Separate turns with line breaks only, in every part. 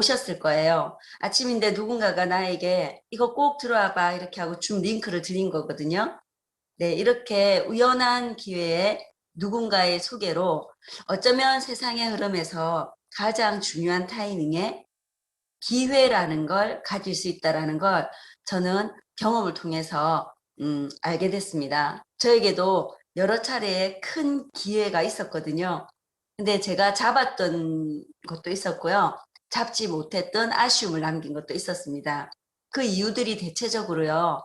오셨을 거예요. 아침인데 누군가가 나에게 이거 꼭 들어와 봐 이렇게 하고 줌 링크를 드린 거거든요. 네, 이렇게 우연한 기회에 누군가의 소개로 어쩌면 세상의 흐름에서 가장 중요한 타이밍에 기회라는 걸 가질 수 있다라는 걸 저는 경험을 통해서 음, 알게 됐습니다. 저에게도 여러 차례 큰 기회가 있었거든요. 근데 제가 잡았던 것도 있었고요. 잡지 못했던 아쉬움을 남긴 것도 있었습니다. 그 이유들이 대체적으로요.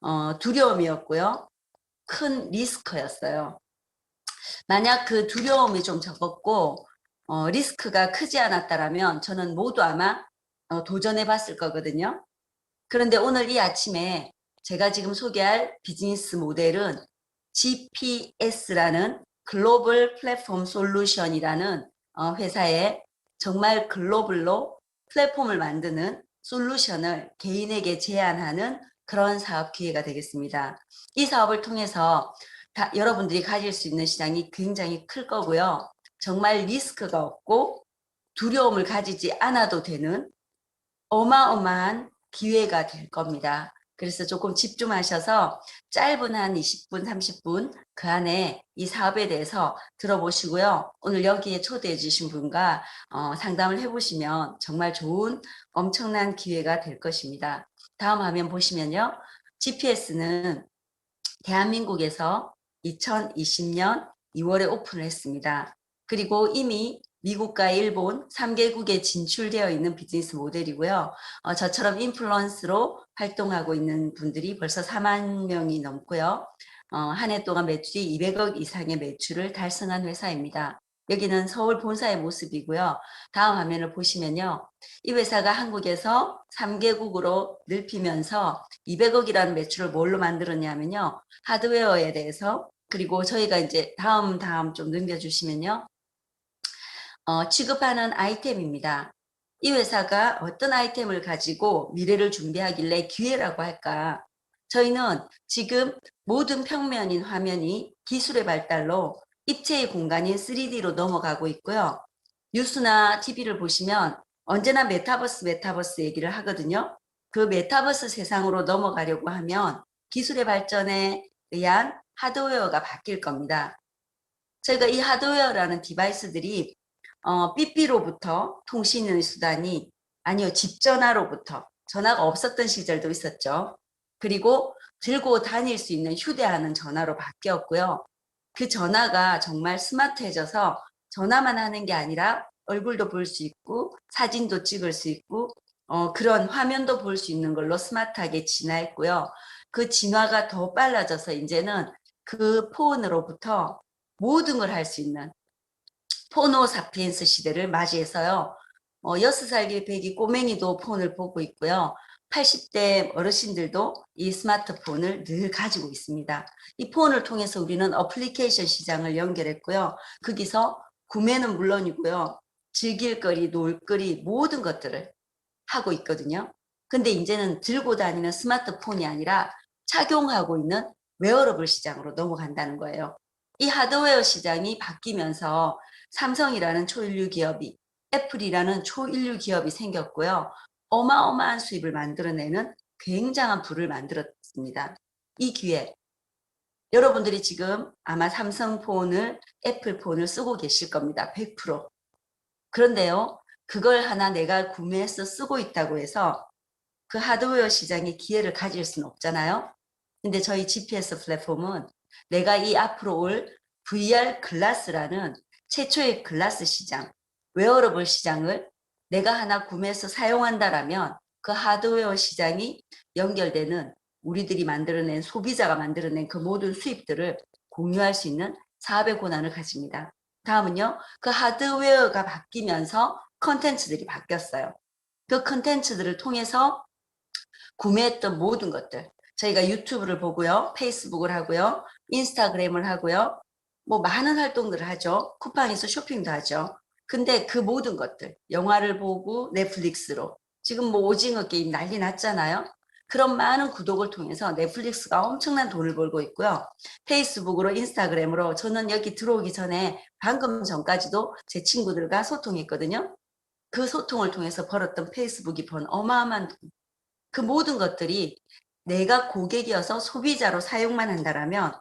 어, 두려움이었고요. 큰 리스크였어요. 만약 그 두려움이 좀 적었고 어, 리스크가 크지 않았다라면 저는 모두 아마 어, 도전해 봤을 거거든요. 그런데 오늘 이 아침에 제가 지금 소개할 비즈니스 모델은 GPS라는 글로벌 플랫폼 솔루션이라는 어, 회사에 정말 글로벌로 플랫폼을 만드는 솔루션을 개인에게 제안하는 그런 사업 기회가 되겠습니다. 이 사업을 통해서 다, 여러분들이 가질 수 있는 시장이 굉장히 클 거고요. 정말 리스크가 없고 두려움을 가지지 않아도 되는 어마어마한 기회가 될 겁니다. 그래서 조금 집중하셔서 짧은 한 20분, 30분 그 안에 이 사업에 대해서 들어보시고요. 오늘 여기에 초대해 주신 분과 어, 상담을 해보시면 정말 좋은 엄청난 기회가 될 것입니다. 다음 화면 보시면요. GPS는 대한민국에서 2020년 2월에 오픈을 했습니다. 그리고 이미 미국과 일본 3개국에 진출되어 있는 비즈니스 모델이고요. 어, 저처럼 인플루언스로 활동하고 있는 분들이 벌써 4만 명이 넘고요. 어, 한 해 동안 매출이 200억 이상의 매출을 달성한 회사입니다. 여기는 서울 본사의 모습이고요. 다음 화면을 보시면요. 이 회사가 한국에서 3개국으로 넓히면서 200억이라는 매출을 뭘로 만들었냐면요. 하드웨어에 대해서 그리고 저희가 이제 다음 다음 좀 넘겨주시면요. 어, 취급하는 아이템입니다. 이 회사가 어떤 아이템을 가지고 미래를 준비하길래 기회라고 할까? 저희는 지금 모든 평면인 화면이 기술의 발달로 입체의 공간인 3D로 넘어가고 있고요. 뉴스나 TV를 보시면 언제나 메타버스 메타버스 얘기를 하거든요. 그 메타버스 세상으로 넘어가려고 하면 기술의 발전에 의한 하드웨어가 바뀔 겁니다. 저희가 이 하드웨어라는 디바이스들이 어, 삐삐로부터 통신의 수단이 아니요 집전화로부터 전화가 없었던 시절도 있었죠. 그리고 들고 다닐 수 있는 휴대하는 전화로 바뀌었고요. 그 전화가 정말 스마트해져서 전화만 하는 게 아니라 얼굴도 볼 수 있고 사진도 찍을 수 있고 어, 그런 화면도 볼 수 있는 걸로 스마트하게 진화했고요. 그 진화가 더 빨라져서 이제는 그 폰으로부터 모든 걸 할 수 있는 포노 사피엔스 시대를 맞이해서요. 어, 6살기 배기 꼬맹이도 폰을 보고 있고요. 80대 어르신들도 이 스마트폰을 늘 가지고 있습니다. 이 폰을 통해서 우리는 어플리케이션 시장을 연결했고요. 거기서 구매는 물론이고요. 즐길 거리, 놀 거리 모든 것들을 하고 있거든요. 근데 이제는 들고 다니는 스마트폰이 아니라 착용하고 있는 웨어러블 시장으로 넘어간다는 거예요. 이 하드웨어 시장이 바뀌면서 삼성이라는 초인류 기업이 애플이라는 초인류 기업이 생겼고요. 어마어마한 수입을 만들어내는 굉장한 부를 만들었습니다. 이 기회 여러분들이 지금 아마 삼성폰을 애플폰을 쓰고 계실 겁니다. 100% 그런데요. 그걸 하나 내가 구매해서 쓰고 있다고 해서 그 하드웨어 시장에 기회를 가질 수는 없잖아요. 근데 저희 GPS 플랫폼은 내가 이 앞으로 올 VR 글라스라는 최초의 글라스 시장, 웨어러블 시장을 내가 하나 구매해서 사용한다라면 그 하드웨어 시장이 연결되는 우리들이 만들어낸 소비자가 만들어낸 그 모든 수입들을 공유할 수 있는 사업의 권한을 가집니다. 다음은요. 그 하드웨어가 바뀌면서 컨텐츠들이 바뀌었어요. 그 컨텐츠들을 통해서 구매했던 모든 것들 저희가 유튜브를 보고요. 페이스북을 하고요. 인스타그램을 하고요. 뭐 많은 활동들을 하죠. 쿠팡에서 쇼핑도 하죠. 근데 그 모든 것들 영화를 보고 넷플릭스로 지금 뭐 오징어 게임 난리 났잖아요. 그런 많은 구독을 통해서 넷플릭스가 엄청난 돈을 벌고 있고요. 페이스북으로 인스타그램으로 저는 여기 들어오기 전에 방금 전까지도 제 친구들과 소통했거든요. 그 소통을 통해서 벌었던 페이스북이 번 어마어마한 돈. 그 모든 것들이 내가 고객이어서 소비자로 사용만 한다라면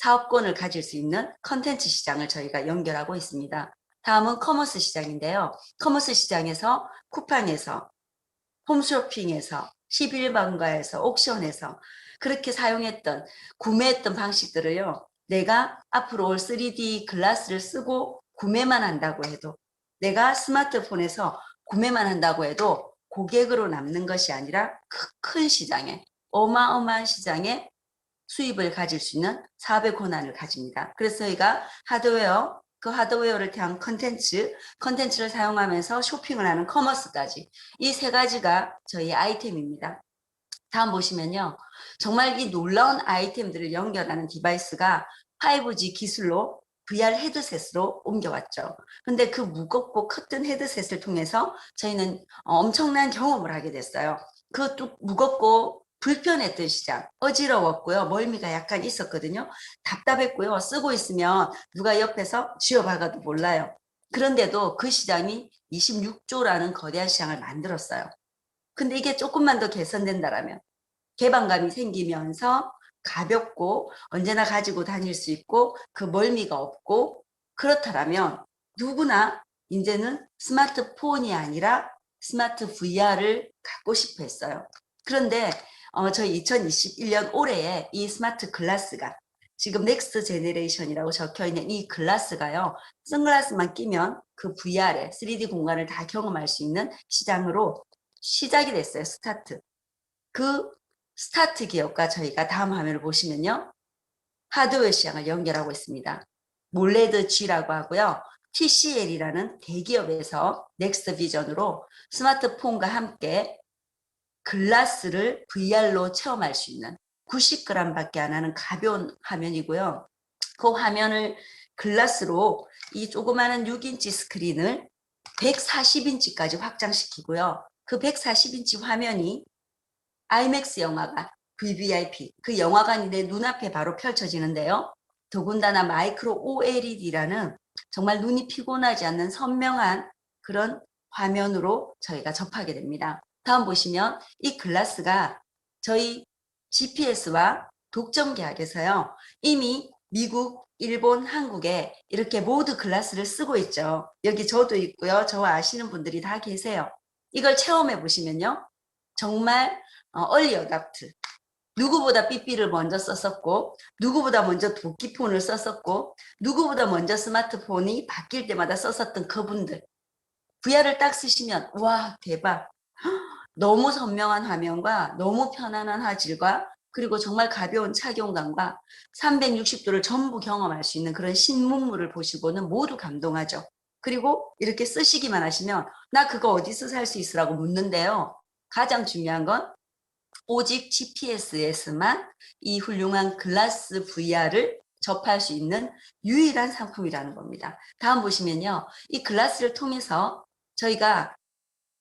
사업권을 가질 수 있는 컨텐츠 시장을 저희가 연결하고 있습니다. 다음은 커머스 시장인데요. 커머스 시장에서 쿠팡에서 홈쇼핑에서 11번가에서 옥션에서 그렇게 사용했던 구매했던 방식들을요. 내가 앞으로 올 3D 글라스를 쓰고 구매만 한다고 해도 내가 스마트폰에서 구매만 한다고 해도 고객으로 남는 것이 아니라 그큰 시장에 어마어마한 시장에 수입을 가질 수 있는 사업의 권한을 가집니다. 그래서 저희가 하드웨어, 그 하드웨어를 대한 컨텐츠, 컨텐츠를 사용하면서 쇼핑을 하는 커머스까지 이 세 가지가 저희 아이템입니다. 다음 보시면요. 정말 이 놀라운 아이템들을 연결하는 디바이스가 5G 기술로 VR 헤드셋으로 옮겨왔죠. 근데 그 무겁고 커튼 헤드셋을 통해서 저희는 엄청난 경험을 하게 됐어요. 그또 무겁고 불편했던 시장, 어지러웠고요. 멀미가 약간 있었거든요. 답답했고요. 쓰고 있으면 누가 옆에서 쥐어박아도 몰라요. 그런데도 그 시장이 26조라는 거대한 시장을 만들었어요. 근데 이게 조금만 더 개선된다라면 개방감이 생기면서 가볍고 언제나 가지고 다닐 수 있고 그 멀미가 없고 그렇다면 누구나 이제는 스마트폰이 아니라 스마트 VR을 갖고 싶어 했어요. 그런데 어, 저희 2021년 올해에 이 스마트 글라스가 지금 넥스트 제네레이션이라고 적혀 있는 이 글라스가요. 선글라스만 끼면 그 VR에 3D 공간을 다 경험할 수 있는 시장으로 시작이 됐어요. 스타트. 그 스타트 기업과 저희가 다음 화면을 보시면요. 하드웨어 시장을 연결하고 있습니다. 몰레드 G라고 하고요. TCL이라는 대기업에서 넥스트 비전으로 스마트폰과 함께 글라스를 VR로 체험할 수 있는 90g 밖에 안 하는 가벼운 화면이고요. 그 화면을 글라스로 이 조그마한 6인치 스크린을 140인치까지 확장시키고요. 그 140인치 화면이 IMAX 영화관, VVIP, 그 영화관이 내 눈앞에 바로 펼쳐지는데요. 더군다나 마이크로 OLED라는 정말 눈이 피곤하지 않는 선명한 그런 화면으로 저희가 접하게 됩니다. 다음 보시면 이 글라스가 저희 GPS와 독점 계약에서요. 이미 미국, 일본, 한국에 이렇게 모두 글라스를 쓰고 있죠. 여기 저도 있고요. 저와 아시는 분들이 다 계세요. 이걸 체험해 보시면요. 정말 어, 얼리 어답트. 누구보다 삐삐를 먼저 썼었고 누구보다 먼저 도끼폰을 썼었고 누구보다 먼저 스마트폰이 바뀔 때마다 썼었던 그분들 VR을 딱 쓰시면 와 대박 너무 선명한 화면과 너무 편안한 화질과 그리고 정말 가벼운 착용감과 360도를 전부 경험할 수 있는 그런 신문물을 보시고는 모두 감동하죠. 그리고 이렇게 쓰시기만 하시면 나 그거 어디서 살 수 있으라고 묻는데요. 가장 중요한 건 오직 GPS에서만 이 훌륭한 글라스 VR을 접할 수 있는 유일한 상품이라는 겁니다. 다음 보시면요. 이 글라스를 통해서 저희가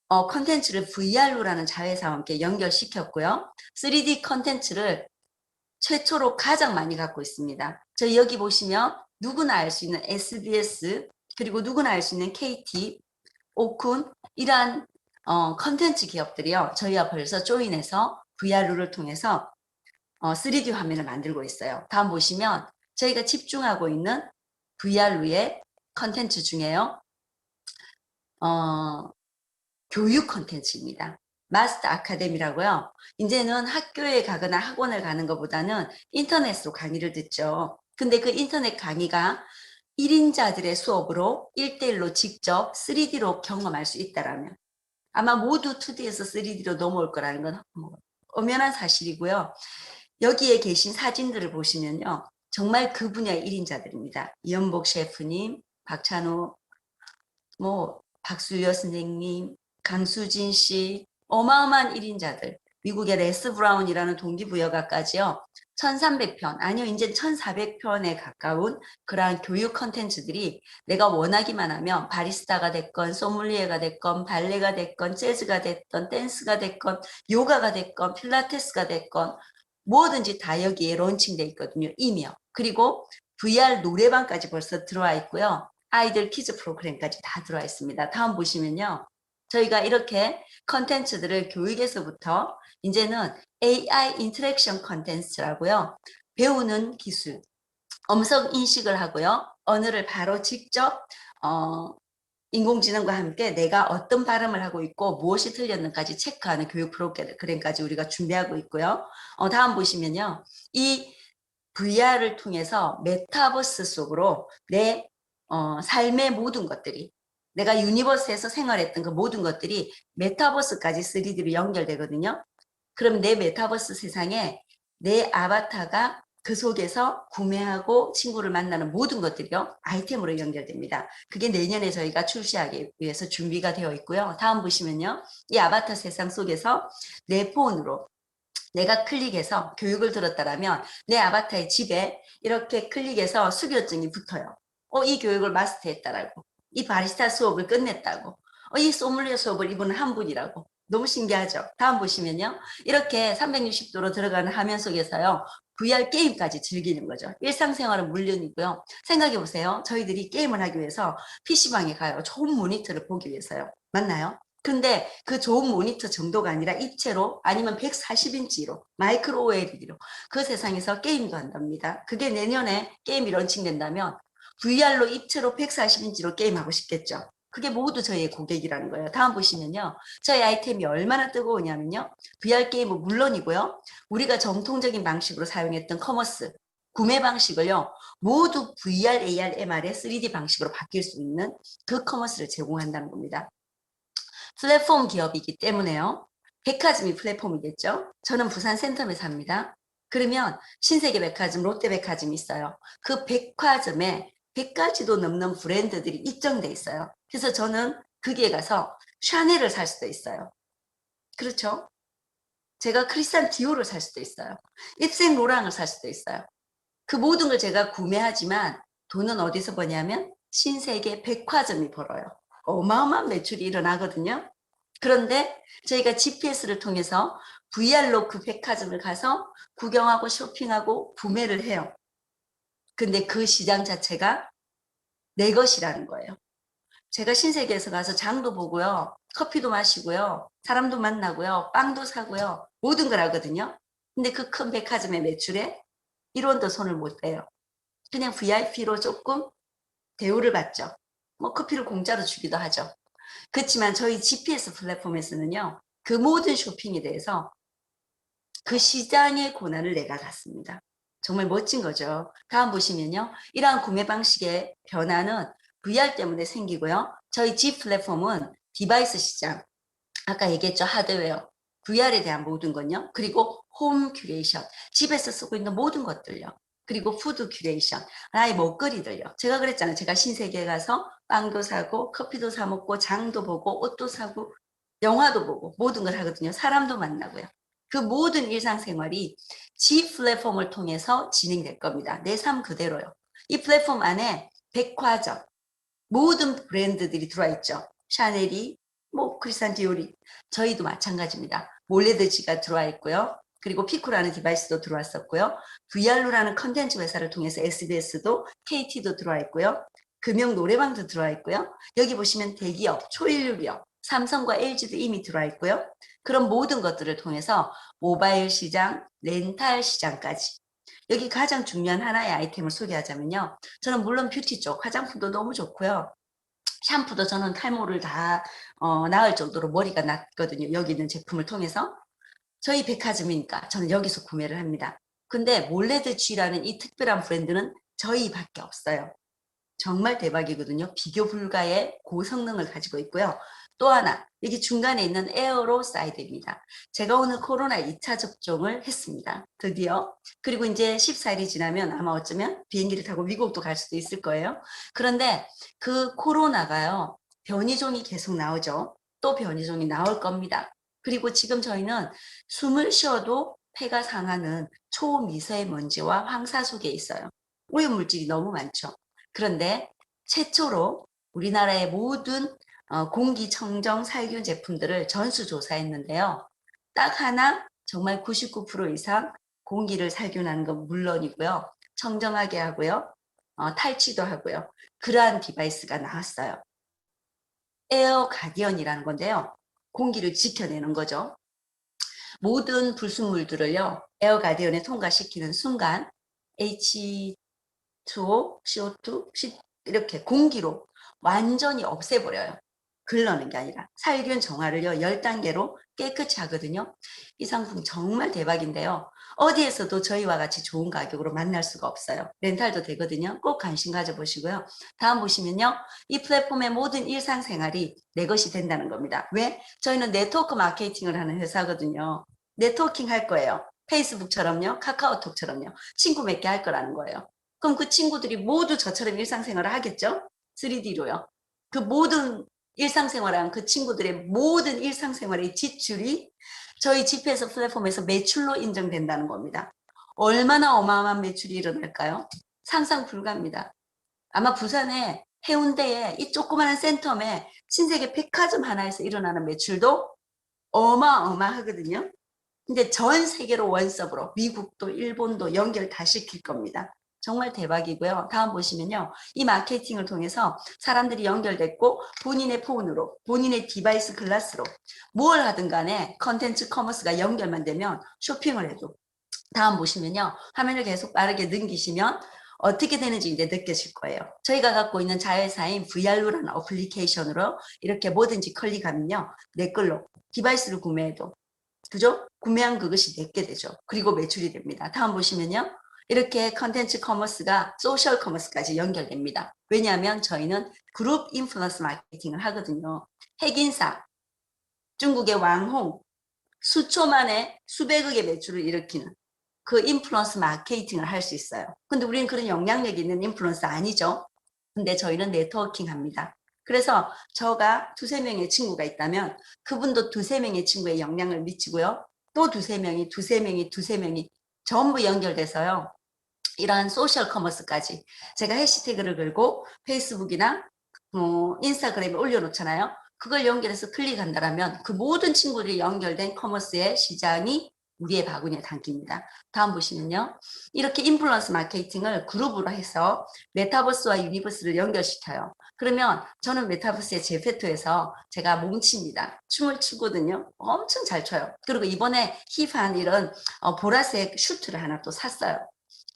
어, 컨텐츠를 VR로라는 자회사와 함께 연결시켰고요. 3D 컨텐츠를 최초로 가장 많이 갖고 있습니다. 저희 여기 보시면 누구나 알 수 있는 SBS 그리고 누구나 알 수 있는 KT, 오쿤 이러한 어, 컨텐츠 기업들이요. 저희와 벌써 조인해서 VR로를 통해서 어, 3D 화면을 만들고 있어요. 다음 보시면 저희가 집중하고 있는 VR로의 컨텐츠 중에요. 어, 교육 컨텐츠입니다. 마스터 아카데미라고요. 이제는 학교에 가거나 학원을 가는 것보다는 인터넷으로 강의를 듣죠. 근데 그 인터넷 강의가 1인자들의 수업으로 1대1로 직접 3D로 경험할 수 있다라면 아마 모두 2D에서 3D로 넘어올 거라는 건뭐 엄연한 사실이고요. 여기에 계신 사진들을 보시면요. 정말 그 분야의 1인자들입니다. 이연복 셰프님, 박찬호, 뭐 박수여 선생님, 강수진 씨, 어마어마한 1인자들. 미국의 레스 브라운이라는 동기부여가까지요. 1300편, 아니요, 이제 1400편에 가까운 그러한 교육 컨텐츠들이 내가 원하기만 하면 바리스타가 됐건, 소믈리에가 됐건, 발레가 됐건, 재즈가 됐건, 댄스가 됐건, 요가가 됐건, 필라테스가 됐건, 뭐든지 다 여기에 론칭돼 있거든요, 이며. 그리고 VR 노래방까지 벌써 들어와 있고요. 아이들 키즈 프로그램까지 다 들어와 있습니다. 다음 보시면요. 저희가 이렇게 컨텐츠들을 교육에서부터 이제는 AI 인터랙션 컨텐츠라고요. 배우는 기술, 음성 인식을 하고요. 언어를 바로 직접 어, 인공지능과 함께 내가 어떤 발음을 하고 있고 무엇이 틀렸는까지 체크하는 교육 프로그램까지 우리가 준비하고 있고요. 어, 다음 보시면요. 이 VR을 통해서 메타버스 속으로 내 어, 삶의 모든 것들이 내가 유니버스에서 생활했던 그 모든 것들이 메타버스까지 3D로 연결되거든요. 그럼 내 메타버스 세상에 내 아바타가 그 속에서 구매하고 친구를 만나는 모든 것들이요 아이템으로 연결됩니다. 그게 내년에 저희가 출시하기 위해서 준비가 되어 있고요. 다음 보시면요. 이 아바타 세상 속에서 내 폰으로 내가 클릭해서 교육을 들었다라면 내 아바타의 집에 이렇게 클릭해서 수료증이 붙어요. 어, 이 교육을 마스터했다라고. 이 바리스타 수업을 끝냈다고. 어, 이 소믈리에 수업을 이분은 한 분이라고. 너무 신기하죠? 다음 보시면요. 이렇게 360도로 들어가는 화면 속에서요. VR 게임까지 즐기는 거죠. 일상생활은 물론이고요. 생각해 보세요. 저희들이 게임을 하기 위해서 PC방에 가요. 좋은 모니터를 보기 위해서요. 맞나요? 근데 그 좋은 모니터 정도가 아니라 입체로 아니면 140인치로 마이크로 OLED로 그 세상에서 게임도 한답니다. 그게 내년에 게임이 런칭된다면 VR로 입체로 140인치로 게임하고 싶겠죠. 그게 모두 저희의 고객이라는 거예요. 다음 보시면요. 저희 아이템이 얼마나 뜨거우냐면요. VR 게임은 물론이고요. 우리가 정통적인 방식으로 사용했던 커머스, 구매 방식을요. 모두 VR, AR, MR의 3D 방식으로 바뀔 수 있는 그 커머스를 제공한다는 겁니다. 플랫폼 기업이기 때문에요. 백화점이 플랫폼이겠죠. 저는 부산 센텀에 삽니다. 그러면 신세계 백화점, 롯데 백화점이 있어요. 그 백화점에 100가지도 넘는 브랜드들이 입점돼 있어요. 그래서 저는 거기에 가서 샤넬을 살 수도 있어요. 그렇죠? 제가 크리스탄 디오를 살 수도 있어요. 입생 로랑을 살 수도 있어요. 그 모든 걸 제가 구매하지만 돈은 어디서 버냐면 신세계 백화점이 벌어요. 어마어마한 매출이 일어나거든요. 그런데 저희가 GPS를 통해서 VR로 그 백화점을 가서 구경하고 쇼핑하고 구매를 해요. 근데 그 시장 자체가 내 것이라는 거예요. 제가 신세계에서 가서 장도 보고요. 커피도 마시고요. 사람도 만나고요. 빵도 사고요. 모든 걸 하거든요. 근데 그 큰 백화점의 매출에 1원도 손을 못 대요. 그냥 VIP로 조금 대우를 받죠. 뭐 커피를 공짜로 주기도 하죠. 그렇지만 저희 GPS 플랫폼에서는요. 그 모든 쇼핑에 대해서 그 시장의 고난을 내가 갔습니다. 정말 멋진 거죠. 다음 보시면요. 이러한 구매 방식의 변화는 VR 때문에 생기고요. 저희 G 플랫폼은 디바이스 시장, 아까 얘기했죠. 하드웨어, VR에 대한 모든 건요. 그리고 홈 큐레이션, 집에서 쓰고 있는 모든 것들요. 그리고 푸드 큐레이션, 나의 먹거리들요. 제가 그랬잖아요. 제가 신세계에 가서 빵도 사고 커피도 사 먹고 장도 보고 옷도 사고 영화도 보고 모든 걸 하거든요. 사람도 만나고요. 그 모든 일상생활이 G 플랫폼을 통해서 진행될 겁니다. 내 삶 그대로요. 이 플랫폼 안에 백화점, 모든 브랜드들이 들어와 있죠. 샤넬이, 뭐 크리스탄 디오리, 저희도 마찬가지입니다. 몰레드지가 들어와 있고요. 그리고 피코라는 디바이스도 들어왔었고요. VR로라는 컨텐츠 회사를 통해서 SBS도 KT도 들어와 있고요. 금융 노래방도 들어와 있고요. 여기 보시면 대기업, 초일류 기업, 삼성과 LG도 이미 들어와 있고요. 그런 모든 것들을 통해서 모바일 시장, 렌탈 시장까지 여기 가장 중요한 하나의 아이템을 소개하자면요. 저는 물론 뷰티 쪽 화장품도 너무 좋고요. 샴푸도 저는 탈모를 다 어, 나을 정도로 머리가 났거든요. 여기 있는 제품을 통해서. 저희 백화점이니까 저는 여기서 구매를 합니다. 근데 몰레드쥐라는 이 특별한 브랜드는 저희밖에 없어요. 정말 대박이거든요. 비교 불가의 고성능을 가지고 있고요. 또 하나 여기 중간에 있는 에어로 사이드입니다. 제가 오늘 코로나 2차 접종을 했습니다. 드디어. 그리고 이제 14일이 지나면 아마 어쩌면 비행기를 타고 미국도 갈 수도 있을 거예요. 그런데 그 코로나가요. 변이종이 계속 나오죠. 또 변이종이 나올 겁니다. 그리고 지금 저희는 숨을 쉬어도 폐가 상하는 초미세먼지와 황사 속에 있어요. 오염물질이 너무 많죠. 그런데 최초로 우리나라의 모든 어, 공기청정 살균 제품들을 전수조사했는데요. 딱 하나 정말 99% 이상 공기를 살균하는 건 물론이고요. 청정하게 하고요. 어, 탈취도 하고요. 그러한 디바이스가 나왔어요. 에어 가디언이라는 건데요. 공기를 지켜내는 거죠. 모든 불순물들을요. 에어 가디언에 통과시키는 순간 H2O, CO2, C 이렇게 공기로 완전히 없애버려요. 글러는 게 아니라 살균 정화를요 10단계로 깨끗이 하거든요. 이 상품 정말 대박인데요. 어디에서도 저희와 같이 좋은 가격으로 만날 수가 없어요. 렌탈도 되거든요. 꼭 관심 가져보시고요. 다음 보시면요. 이 플랫폼의 모든 일상생활이 내 것이 된다는 겁니다. 왜? 저희는 네트워크 마케팅을 하는 회사거든요. 네트워킹 할 거예요. 페이스북처럼요. 카카오톡처럼요. 친구 맺게 할 거라는 거예요. 그럼 그 친구들이 모두 저처럼 일상생활을 하겠죠? 3D로요. 그 모든 일상생활한 그 친구들의 모든 일상생활의 지출이 저희 GPS 플랫폼에서 매출로 인정된다는 겁니다. 얼마나 어마어마한 매출이 일어날까요? 상상 불가입니다. 아마 부산에 해운대에 이 조그마한 센텀에 신세계 백화점 하나에서 일어나는 매출도 어마어마하거든요. 근데 전 세계로 원섭으로 미국도 일본도 연결 다 시킬 겁니다. 정말 대박이고요. 다음 보시면요. 이 마케팅을 통해서 사람들이 연결됐고 본인의 폰으로 본인의 디바이스 글라스로 뭘 하든 간에 컨텐츠 커머스가 연결만 되면 쇼핑을 해도 다음 보시면요. 화면을 계속 빠르게 넘기시면 어떻게 되는지 이제 느끼실 거예요. 저희가 갖고 있는 자회사인 VR루라는 어플리케이션으로 이렇게 뭐든지 클릭하면요. 내 걸로 디바이스를 구매해도 그죠? 구매한 그것이 내게 되죠. 그리고 매출이 됩니다. 다음 보시면요. 이렇게 컨텐츠 커머스가 소셜 커머스까지 연결됩니다. 왜냐하면 저희는 그룹 인플루언스 마케팅을 하거든요. 핵인사, 중국의 왕홍, 수초 만에 수백억의 매출을 일으키는 그 인플루언스 마케팅을 할 수 있어요. 근데 우리는 그런 영향력 있는 인플루언서 아니죠. 근데 저희는 네트워킹 합니다. 그래서 저가 두세 명의 친구가 있다면 그분도 두세 명의 친구에 영향을 미치고요. 또 두세 명이, 두세 명이, 두세 명이 전부 연결돼서요. 이러한 소셜 커머스까지 제가 해시태그를 걸고 페이스북이나 어, 인스타그램에 올려놓잖아요. 그걸 연결해서 클릭한다면 그 모든 친구들이 연결된 커머스의 시장이 우리의 바구니에 담깁니다. 다음 보시면요. 이렇게 인플루언스 마케팅을 그룹으로 해서 메타버스와 유니버스를 연결시켜요. 그러면 저는 메타버스의 제페토에서 제가 뭉칩니다. 춤을 추거든요. 엄청 잘 춰요. 그리고 이번에 힙한 이런 어, 보라색 슈트를 하나 또 샀어요.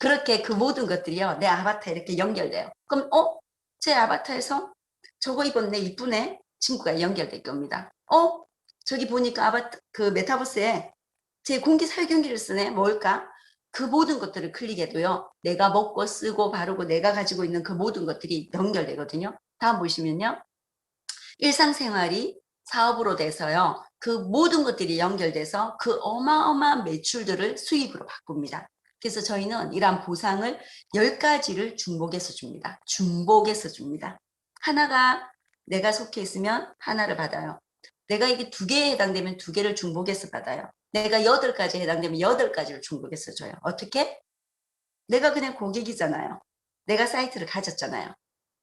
그렇게 그 모든 것들이요. 내 아바타에 이렇게 연결돼요. 그럼 어? 제 아바타에서 저거 입었네 이쁘네 친구가 연결될 겁니다. 어? 저기 보니까 아바타 그 메타버스에 제 공기 살균기를 쓰네 뭘까? 그 모든 것들을 클릭해도요. 내가 먹고 쓰고 바르고 내가 가지고 있는 그 모든 것들이 연결되거든요. 다음 보시면요. 일상생활이 사업으로 돼서요. 그 모든 것들이 연결돼서 그 어마어마한 매출들을 수입으로 바꿉니다. 그래서 저희는 이러한 보상을 10가지를 중복해서 줍니다. 중복해서 줍니다. 하나가 내가 속해 있으면 하나를 받아요. 내가 이게 두 개에 해당되면 두 개를 중복해서 받아요. 내가 여덟 가지 해당되면 여덟 가지를 중복해서 줘요. 어떻게? 내가 그냥 고객이잖아요. 내가 사이트를 가졌잖아요.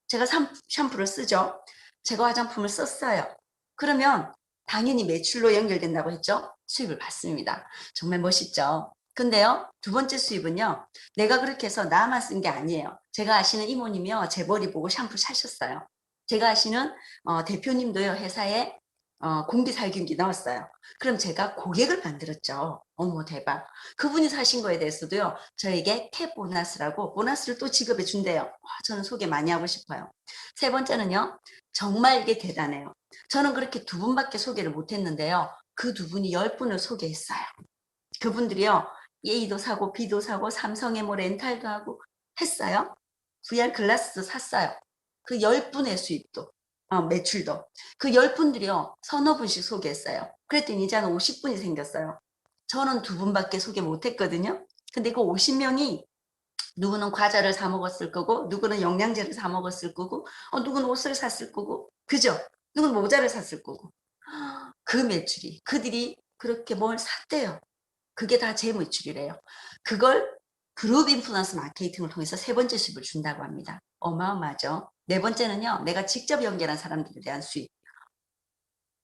제가 샴푸를 쓰죠. 제가 화장품을 썼어요. 그러면 당연히 매출로 연결된다고 했죠. 수입을 받습니다. 정말 멋있죠. 근데요, 두 번째 수입은요, 내가 그렇게 해서 나만 쓴 게 아니에요. 제가 아시는 이모님이요, 제 머리 보고 샴푸 사셨어요. 제가 아시는 어, 대표님도요, 회사에 어, 공기 살균기 넣었어요. 그럼 제가 고객을 만들었죠. 어머 대박. 그분이 사신 거에 대해서도요. 저에게 캡 보너스라고 보너스를 또 지급해 준대요. 와, 저는 소개 많이 하고 싶어요. 세 번째는요. 정말 이게 대단해요. 저는 그렇게 두 분밖에 소개를 못 했는데요. 그 두 분이 열 분을 소개했어요. 그분들이요. A도 사고 B도 사고 삼성에 뭐 렌탈도 하고 했어요. VR 글라스도 샀어요. 그열 분의 수입도 어, 매출도 그열 분들이요 서너 분씩 소개했어요. 그랬더니 이제 한 50분이 생겼어요. 저는 두 분밖에 소개 못했거든요. 근데 그 50명이 누구는 과자를 사 먹었을 거고 누구는 영양제를 사 먹었을 거고 어, 누구는 옷을 샀을 거고 그죠? 누구는 모자를 샀을 거고 그 매출이 그들이 그렇게 뭘 샀대요. 그게 다제 매출이래요. 그걸 그룹 인플루언스 마케팅을 통해서 세 번째 수입을 준다고 합니다. 어마어마하죠. 네 번째는요. 내가 직접 연결한 사람들에 대한 수입.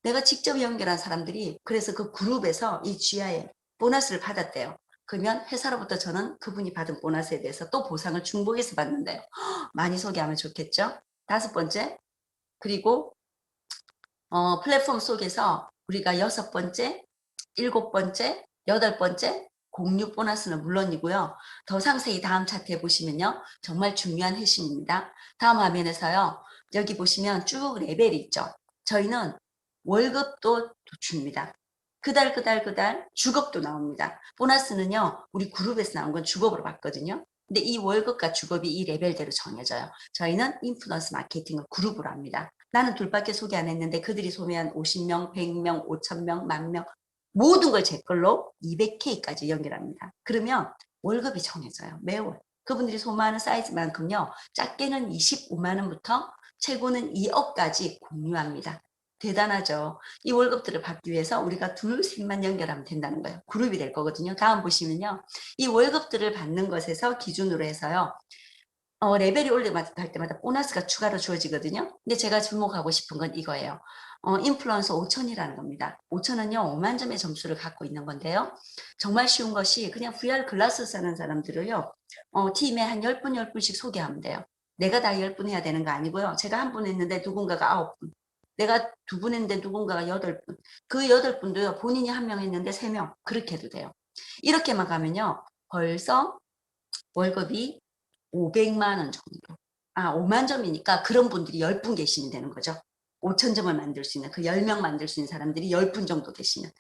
내가 직접 연결한 사람들이 그래서 그 그룹에서 이 GI에 보너스를 받았대요. 그러면 회사로부터 저는 그분이 받은 보너스에 대해서 또 보상을 중복해서 받는데요. 많이 소개하면 좋겠죠. 다섯 번째 그리고 어, 플랫폼 속에서 우리가 여섯 번째, 일곱 번째, 여덟 번째 공유 보너스는 물론이고요. 더 상세히 다음 차트에 보시면요. 정말 중요한 핵심입니다. 다음 화면에서요. 여기 보시면 쭉 레벨이 있죠. 저희는 월급도 줍니다. 그달 그달 그달 주급도 나옵니다. 보너스는요. 우리 그룹에서 나온 건 주급으로 받거든요. 근데 이 월급과 주급이 이 레벨대로 정해져요. 저희는 인플루언스 마케팅을 그룹으로 합니다. 나는 둘밖에 소개 안 했는데 그들이 소개한 50명, 100명, 5천명, 만명 모든 걸 제 걸로 200K까지 연결합니다. 그러면 월급이 정해져요. 매월. 그분들이 소모하는 사이즈만큼요. 작게는 25만 원부터 최고는 2억까지 공유합니다. 대단하죠. 이 월급들을 받기 위해서 우리가 둘, 셋만 연결하면 된다는 거예요. 그룹이 될 거거든요. 다음 보시면요. 이 월급들을 받는 것에서 기준으로 해서요. 어, 레벨이 올라갈 때마다 보너스가 추가로 주어지거든요. 근데 제가 주목하고 싶은 건 이거예요. 어, 인플루언서 5천이라는 겁니다. 5천은요, 5만 점의 점수를 갖고 있는 건데요. 정말 쉬운 것이 그냥 VR 글라스 쓰는 사람들을요, 어, 팀에 한 10분, 10분씩 소개하면 돼요. 내가 다 10분 해야 되는 거 아니고요. 제가 한 분 했는데 누군가가 9분. 내가 두 분 했는데 누군가가 여덟 분. 그 여덟 분도요, 본인이 한 명 했는데 세 명. 그렇게 해도 돼요. 이렇게만 가면요, 벌써 월급이 500만 원 정도. 아, 5만 점이니까 그런 분들이 10분 계시면 되는 거죠. 5천 점을 만들 수 있는 그 10명 만들 수 있는 사람들이 10분 정도 되시면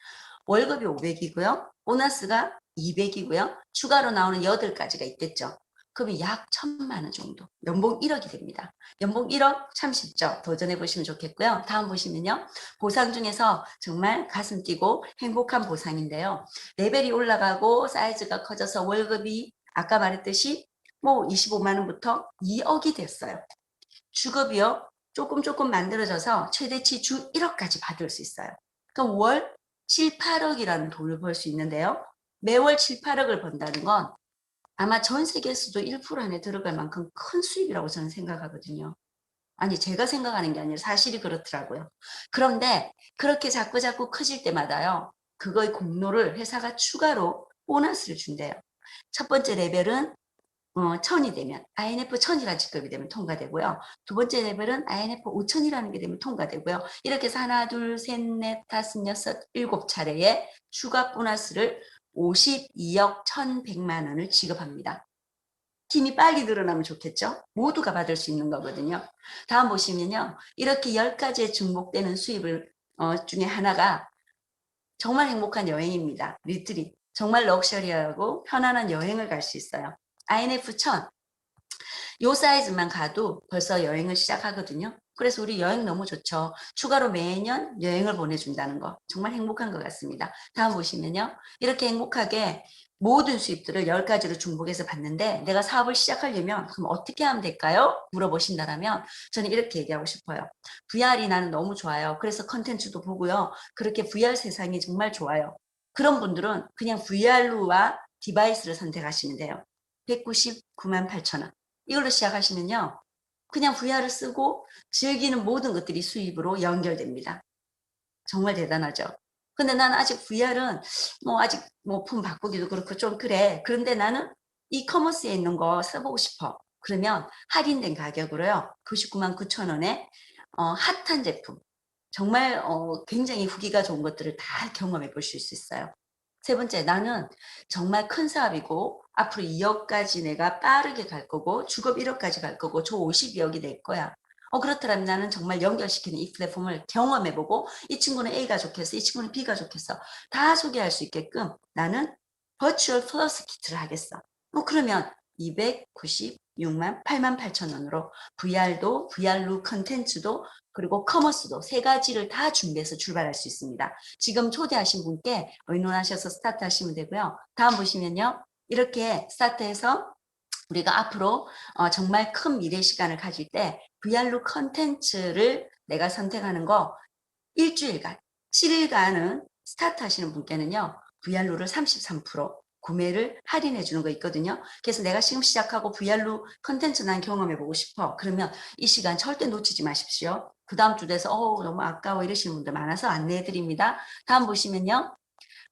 월급이 500이고요. 보너스가 200이고요. 추가로 나오는 8가지가 있겠죠. 그러면 약 1000만 원 정도. 연봉 1억이 됩니다. 연봉 1억 참 쉽죠. 도전해 보시면 좋겠고요. 다음 보시면요. 보상 중에서 정말 가슴 뛰고 행복한 보상인데요. 레벨이 올라가고 사이즈가 커져서 월급이 아까 말했듯이 뭐 25만 원부터 2억이 됐어요. 주급이요. 조금 조금 만들어져서 최대치 주 1억까지 받을 수 있어요. 그럼 월 7, 8억이라는 돈을 벌 수 있는데요. 매월 7, 8억을 번다는 건 아마 전 세계에서도 1% 안에 들어갈 만큼 큰 수입이라고 저는 생각하거든요. 아니 제가 생각하는 게 아니라 사실이 그렇더라고요. 그런데 그렇게 자꾸 자꾸 커질 때마다요. 그거의 공로를 회사가 추가로 보너스를 준대요. 첫 번째 레벨은 어, 천이 되면 INF 천이라는 직급이 되면 통과되고요. 두 번째 레벨은 INF 5천이라는 게 되면 통과되고요. 이렇게 해서 하나, 둘, 셋, 넷, 다섯, 여섯, 일곱 차례의 추가 보너스를 52억 1,100만 원을 지급합니다. 팀이 빨리 늘어나면 좋겠죠? 모두가 받을 수 있는 거거든요. 다음 보시면요. 이렇게 10가지의 중복되는 수입을 어, 중에 하나가 정말 행복한 여행입니다. 리트릿. 정말 럭셔리하고 편안한 여행을 갈 수 있어요. INF 1000. 요 사이즈만 가도 벌써 여행을 시작하거든요. 그래서 우리 여행 너무 좋죠. 추가로 매년 여행을 보내준다는 거. 정말 행복한 것 같습니다. 다음 보시면요. 이렇게 행복하게 모든 수입들을 10가지로 중복해서 받는데 내가 사업을 시작하려면 그럼 어떻게 하면 될까요? 물어보신다면 저는 이렇게 얘기하고 싶어요. VR이 나는 너무 좋아요. 그래서 컨텐츠도 보고요. 그렇게 VR 세상이 정말 좋아요. 그런 분들은 그냥 VR로와 디바이스를 선택하시면 돼요. 199만 8천 원. 이걸로 시작하시면요. 그냥 VR을 쓰고 즐기는 모든 것들이 수입으로 연결됩니다. 정말 대단하죠. 근데 나는 아직 VR은 뭐 아직 뭐 품 바꾸기도 그렇고 좀 그래. 그런데 나는 이 커머스에 있는 거 써보고 싶어. 그러면 할인된 가격으로요. 99만 9천 원에 어, 핫한 제품. 정말 어, 굉장히 후기가 좋은 것들을 다 경험해 보실 수 있어요. 세 번째, 나는 정말 큰 사업이고 앞으로 2억까지 내가 빠르게 갈 거고 주급 1억까지 갈 거고 저 52억이 될 거야. 어 그렇더라면 나는 정말 연결시키는 이 플랫폼을 경험해보고 이 친구는 A가 좋겠어, 이 친구는 B가 좋겠어 다 소개할 수 있게끔 나는 버추얼 플러스 키트를 하겠어. 어 그러면 296만 8만 8천 원으로 VR도 VR로 컨텐츠도 그리고 커머스도 세 가지를 다 준비해서 출발할 수 있습니다. 지금 초대하신 분께 의논하셔서 스타트 하시면 되고요. 다음 보시면요. 이렇게 스타트해서 우리가 앞으로 어, 정말 큰 미래 시간을 가질 때 VR로 컨텐츠를 내가 선택하는 거 일주일간, 7일간은 스타트 하시는 분께는요. VR로를 33% 구매를 할인해 주는 거 있거든요. 그래서 내가 지금 시작하고 VR로 컨텐츠 난 경험해 보고 싶어. 그러면 이 시간 절대 놓치지 마십시오. 그 다음 주 돼서 어 너무 아까워 이러시는 분들 많아서 안내해 드립니다. 다음 보시면요.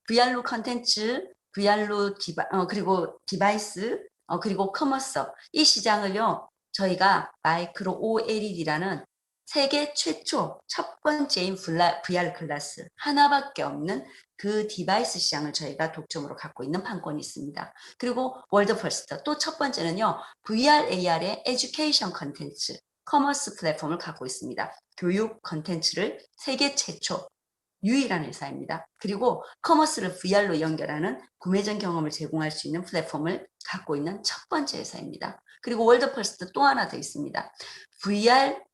VR로 컨텐츠, VR로 디바, 어, 그리고 디바이스, 어, 그리고 커머스 이 시장을요. 저희가 마이크로 OLED라는 세계 최초 첫 번째인 VR 글라스 하나밖에 없는 그 디바이스 시장을 저희가 독점으로 갖고 있는 판권이 있습니다. 그리고 월드 퍼스트 또 첫 번째는요. VR AR의 에듀케이션 컨텐츠 커머스 플랫폼을 갖고 있습니다. 교육 컨텐츠를 세계 최초 유일한 회사입니다. 그리고 커머스를 VR로 연결하는 구매 전 경험을 제공할 수 있는 플랫폼을 갖고 있는 첫 번째 회사입니다. 그리고 월드펄스트 또 하나 더 있습니다. VR 어,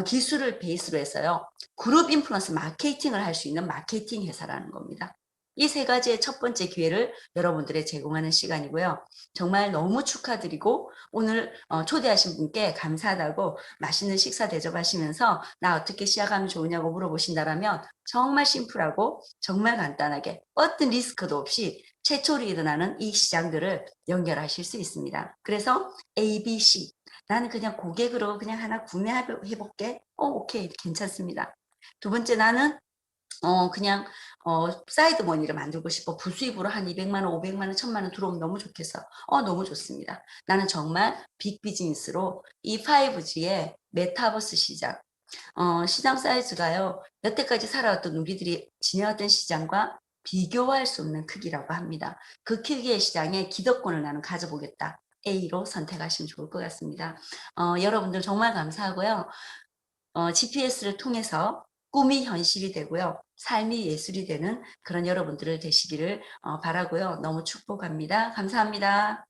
기술을 베이스로 해서요. 그룹 인플루언스 마케팅을 할 수 있는 마케팅 회사라는 겁니다. 이 세 가지의 첫 번째 기회를 여러분들의 제공하는 시간이고요. 정말 너무 축하드리고 오늘 어, 초대하신 분께 감사하다고 맛있는 식사 대접하시면서 나 어떻게 시작하면 좋으냐고 물어보신다라면 정말 심플하고 정말 간단하게 어떤 리스크도 없이 최초로 일어나는 이 시장들을 연결하실 수 있습니다. 그래서 ABC 나는 그냥 고객으로 그냥 하나 구매해 볼게. 어, 오케이 괜찮습니다. 두 번째 나는 어 그냥 어 사이드 머니를 만들고 싶어 부수입으로 한 200만 원, 500만 원, 1000만 원 들어오면 너무 좋겠어. 어 너무 좋습니다. 나는 정말 빅 비즈니스로 이 5G의 메타버스 시장 어 시장 사이즈가요. 여태까지 살아왔던 우리들이 지내왔던 시장과 비교할 수 없는 크기라고 합니다. 그 크기의 시장에 기득권을 나는 가져보겠다. A로 선택하시면 좋을 것 같습니다. 어, 여러분들 정말 감사하고요. 어, GPS를 통해서 꿈이 현실이 되고요. 삶이 예술이 되는 그런 여러분들을 되시기를 어, 바라고요. 너무 축복합니다. 감사합니다.